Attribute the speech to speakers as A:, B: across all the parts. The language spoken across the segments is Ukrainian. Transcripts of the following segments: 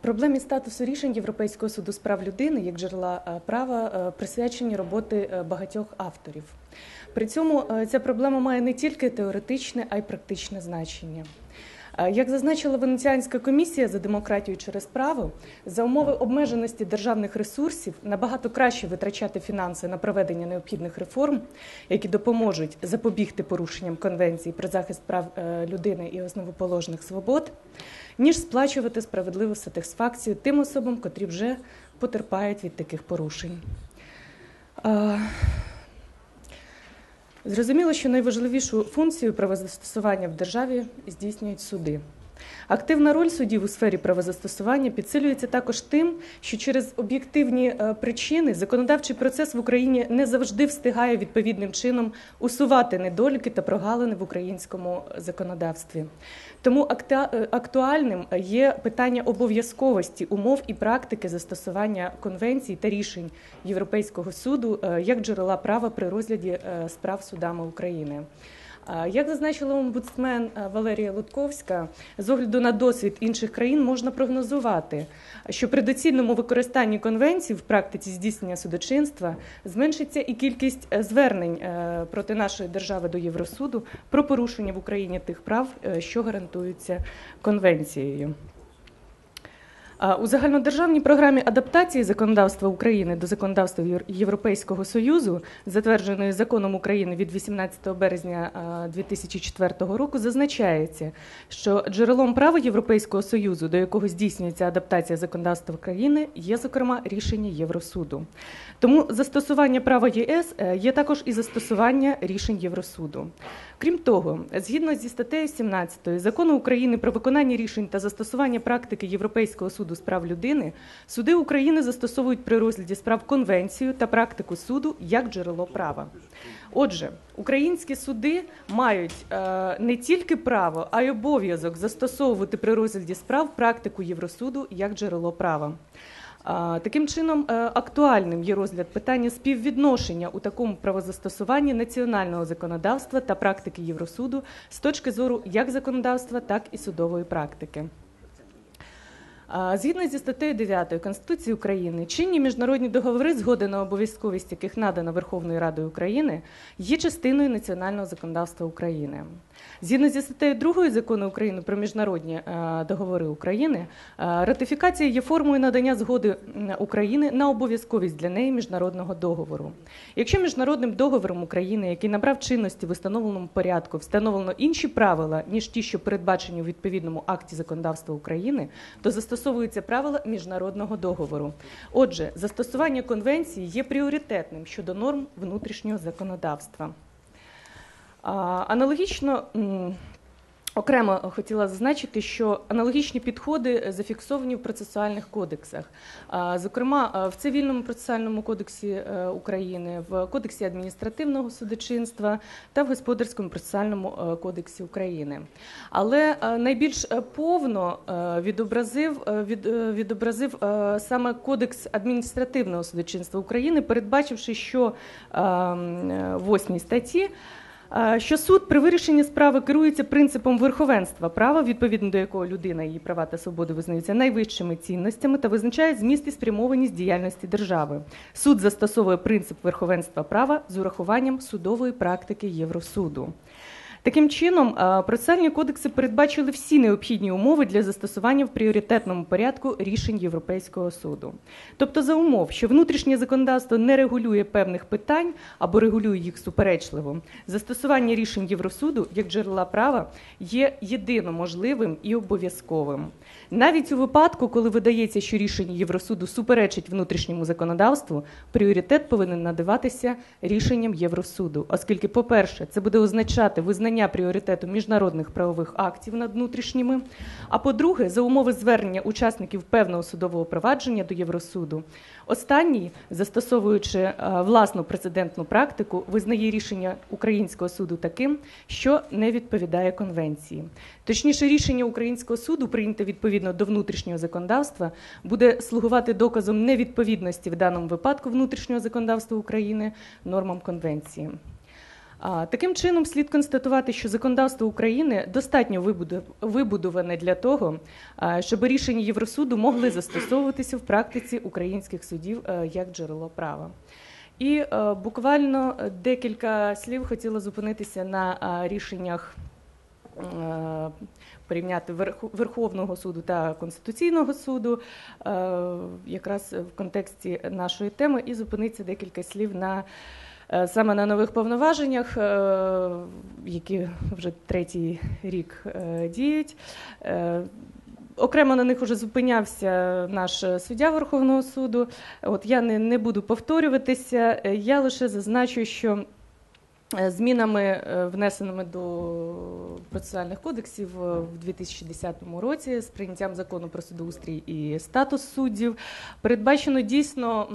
A: Проблемі статусу рішень Європейського суду з прав людини як джерела е, права е, присвячені роботи е, багатьох авторів. При цьому ця проблема має не тільки теоретичне, а й практичне значення. Як зазначила Венеціанська комісія за демократію через право, за умови обмеженості державних ресурсів набагато краще витрачати фінанси на проведення необхідних реформ, які допоможуть запобігти порушенням конвенції про захист прав людини і основоположних свобод, ніж сплачувати справедливу сатисфакцію тим особам, котрі вже потерпають від таких порушень. Зрозуміло, що найважливішу функцію правозастосування в державі здійснюють суди. Активна роль судів у сфері правозастосування підсилюється також тим, що через об'єктивні е, причини законодавчий процес в Україні не завжди встигає відповідним чином усувати недоліки та прогалини в українському законодавстві. Тому е, актуальним є питання обов'язковості умов і практики застосування конвенцій та рішень Європейського суду е, як джерела права при розгляді справ судами України. Як зазначила омбудсмен Валерія Лутковська, з огляду на досвід інших країн можна прогнозувати, що при доцільному використанні конвенцій в практиці здійснення судочинства зменшиться і кількість е, звернень е, проти нашої держави до Євросуду про порушення в Україні тих прав, е, що гарантуються конвенцією. У загальнодержавній програмі адаптації законодавства України до законодавства Європейського союзу, затвердженої законом України від 18 березня 2004 року, зазначається, що джерелом права Європейського союзу, до якого здійснюється адаптація законодавства України, є зокрема рішення Євросуду. Тому застосування права ЄС е, є також і застосування рішень Євросуду. Крім того, згідно зі статтею 17 закону України про виконання рішень та застосування практики Європейського суду з прав людини, суди України застосовують при розгляді справ конвенцію та практику суду як джерело права. Отже, українські суди мають е, не тільки право, а й обов'язок застосовувати при розгляді справ практику Євросуду як джерело права. Таким чином, е, актуальним є розгляд питання співвідношення у такому правозастосуванні національного законодавства та практики Євросуду з точки зору як законодавства, так і судової практики. Згідно зі статтею 9 Конституції України, чинні міжнародні договори, згоди на обов'язковість яких надана Верховною Радою України, є частиною національного законодавства України. Згідно зі статтею 2 закону України про міжнародні е, договори України, е, ратифікація є формою надання згоди України на обов'язковість для неї міжнародного договору. Якщо міжнародним договором України, який набрав чинності в установленому порядку, встановлено інші правила ніж ті, що передбачені у відповідному акті законодавства України, то застосовуються правила міжнародного договору. Отже, застосування конвенції є пріоритетним щодо норм внутрішнього законодавства. Аналогічно Окремо хотіла зазначити, що аналогічні підходи зафіксовані в процесуальних кодексах, зокрема в цивільному процесуальному кодексі е, України, в кодексі адміністративного судочинства та в господарському процесуальному е, кодексі України. Але е, найбільш повно відобразив відобразив саме кодекс адміністративного судочинства України, передбачивши, що в восьмій статті що суд при вирішенні справи керується принципом верховенства права, відповідно до якого людина її права та свободи визнаються найвищими цінностями та визначає зміст і спрямованість діяльності держави. Суд застосовує принцип верховенства права з урахуванням судової практики Євросуду. Таким чином, процесуальні кодекси передбачили всі необхідні умови для застосування в пріоритетному порядку рішень Європейського суду. Тобто, за умов, що внутрішнє законодавство не регулює певних питань або регулює їх суперечливо, застосування рішень Євросуду як джерела права є єдино можливим і обов'язковим. Навіть у випадку, коли видається, що рішення Євросуду суперечить внутрішньому законодавству, пріоритет повинен надаватися рішенням Євросуду, оскільки, по-перше, це буде означати визнання пріоритету міжнародних правових актів над внутрішніми. А по-друге, за умови звернення учасників певного судового провадження до Євросуду, останній, застосовуючи е, власну прецедентну практику, визнає рішення українського суду таким, що не відповідає конвенції. Точніше, рішення українського суду прийняте відповідно до внутрішнього законодавства буде слугувати доказом невідповідності в даному випадку внутрішнього законодавства України нормам конвенції. Таким чином, слід констатувати, що законодавство України достатньо вибудоване для того, щоб рішення Євросуду могли застосовуватися в практиці українських судів е, як джерело права. І е, буквально декілька слів хотіла зупинитися на рішеннях е, порівняти Верховного суду та Конституційного суду, якраз в контексті нашої теми, і зупинитися декілька слів на саме на нових повноваженнях, е, які вже третій рік е, діють. Е, Окремо на них вже зупинявся наш суддя Верховного суду. От я не, не буду повторюватися. Е, Я лише зазначу, що е, змінами, е, внесеними до процесуальних кодексів е, в 2010 році, з прийняттям закону про судоустрій і статус суддів, передбачено дійсно.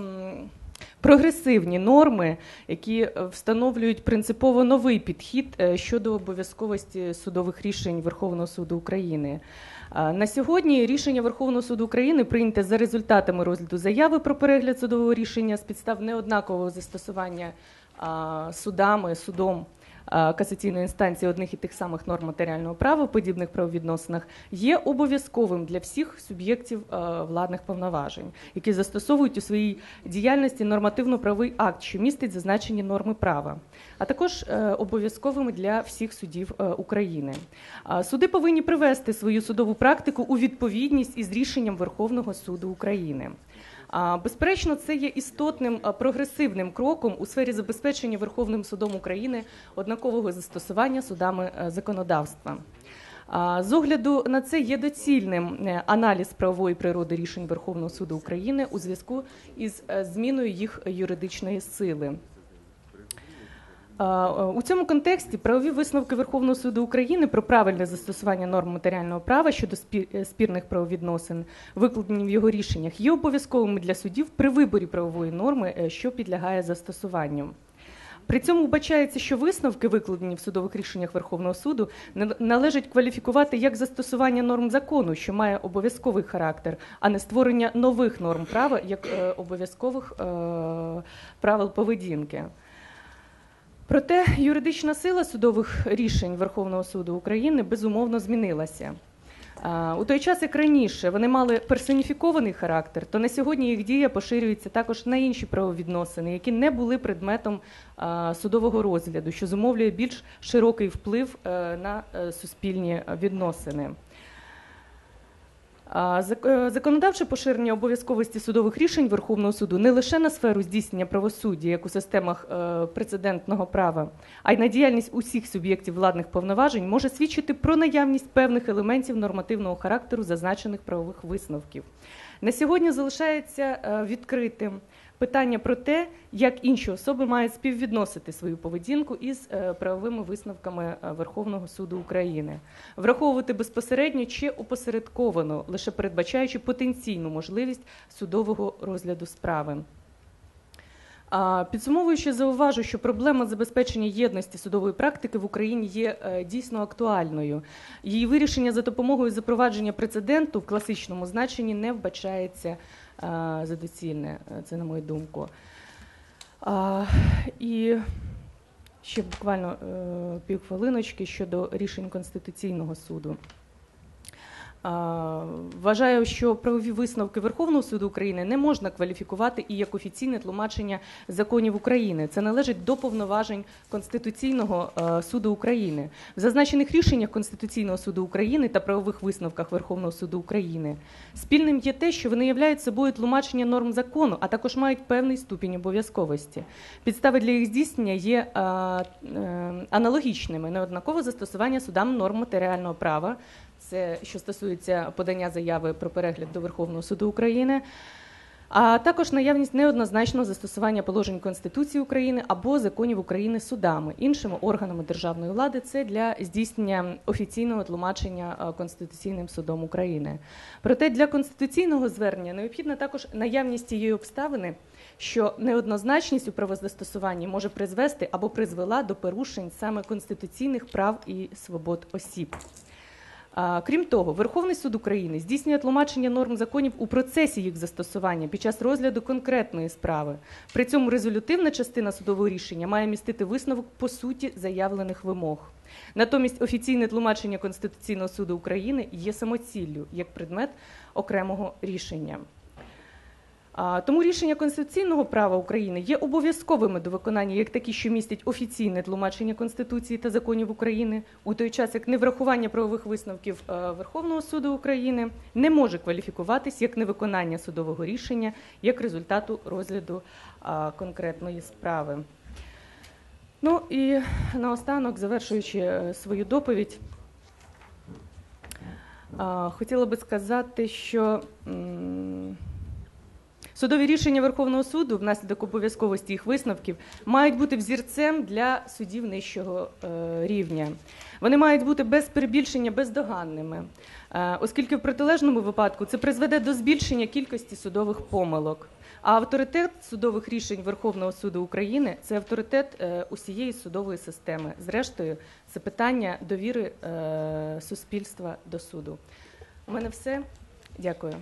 A: Прогресивні норми, які е, встановлюють принципово новий підхід е, щодо обов'язковості судових рішень Верховного суду України. На сьогодні рішення Верховного суду України прийняте за результатами розгляду заяви про перегляд судового рішення з підстав неоднакового застосування судами, судом касаційної інстанції одних і тих самих норм матеріального права в подібних правовідносинах є обов'язковим для всіх суб'єктів владних повноважень, які застосовують у своїй діяльності нормативно-правовий акт, що містить зазначені норми права, а також е, обов'язковими для всіх судів е, України. Суди повинні привести свою судову практику у відповідність із рішенням Верховного суду України. Безперечно, це є істотним прогресивним кроком у сфері забезпечення Верховним судом України однакового застосування судами е, законодавства. З огляду на це є доцільним е, аналіз правової природи рішень Верховного суду України у зв'язку із е, зміною їх юридичної сили. Е, У цьому контексті правові висновки Верховного суду України про правильне застосування норм матеріального права щодо е, спірних правовідносин, викладені в його рішеннях, є обов'язковими для судів при виборі правової норми, е, що підлягає застосуванню. При цьому вбачається, що висновки, викладені в судових рішеннях Верховного суду, належить кваліфікувати як застосування норм закону, що має обов'язковий характер, а не створення нових норм права як обов'язкових правил поведінки. Проте юридична сила судових рішень Верховного суду України безумовно змінилася. У той час, як раніше, вони мали персоніфікований характер, то на сьогодні їх дія поширюється також на інші правовідносини, які не були предметом судового розгляду, що зумовлює більш широкий вплив е, на е, суспільні відносини. Е, Законодавче поширення обов'язковості судових рішень Верховного суду не лише на сферу здійснення правосуддя, як у системах е, прецедентного права, а й на діяльність усіх суб'єктів владних повноважень може свідчити про наявність певних елементів нормативного характеру зазначених правових висновків. На сьогодні залишається е, відкритим питання про те, як інші особи мають співвідносити свою поведінку із е, правовими висновками е, Верховного суду України, враховувати безпосередньо чи опосередковано, лише передбачаючи потенційну можливість судового розгляду справи. Підсумовуючи, зауважу, що проблема забезпечення єдності судової практики в Україні є е, дійсно актуальною. Її вирішення за допомогою запровадження прецеденту в класичному значенні не вбачається за доцільне. Е, Це на мою думку. І ще буквально е, півхвилиночки щодо рішень Конституційного суду. Вважаю, що правові висновки Верховного суду України не можна кваліфікувати і як офіційне тлумачення законів України. Це належить до повноважень Конституційного е, суду України. В зазначених рішеннях Конституційного суду України та правових висновках Верховного суду України спільним є те, що вони являють собою тлумачення норм закону, а також мають певний ступінь обов'язковості. Підстави для їх здійснення є е, е, аналогічними неоднакове застосування судам норм матеріального права. Це що стосується подання заяви про перегляд до Верховного суду України, а також наявність неоднозначного застосування положень Конституції України або законів України судами, іншими органами державної влади. Це для здійснення офіційного тлумачення е, Конституційним судом України. Проте для конституційного звернення необхідна також наявність тієї обставини, що неоднозначність у правозастосуванні може призвести або призвела до порушень саме конституційних прав і свобод осіб. Крім того, Верховний суд України здійснює тлумачення норм законів у процесі їх застосування під час розгляду конкретної справи. При цьому резолютивна частина судового рішення має містити висновок по суті заявлених вимог. Натомість офіційне тлумачення Конституційного суду України є самоціллю як предмет окремого рішення. Тому рішення Конституційного права України є обов'язковими до виконання як такі, що містять офіційне тлумачення Конституції та законів України, у той час як неврахування правових висновків е, Верховного суду України не може кваліфікуватись як невиконання судового рішення як результату розгляду конкретної справи. Ну і наостанок, завершуючи е, свою доповідь, хотіла би сказати, що судові рішення Верховного суду внаслідок обов'язковості їх висновків мають бути взірцем для судів нижчого е, рівня. Вони мають бути без перебільшення бездоганними, е, оскільки в протилежному випадку це призведе до збільшення кількості судових помилок. А авторитет судових рішень Верховного суду України це авторитет е, усієї судової системи. Зрештою, це питання довіри суспільства до суду. У мене все. Дякую.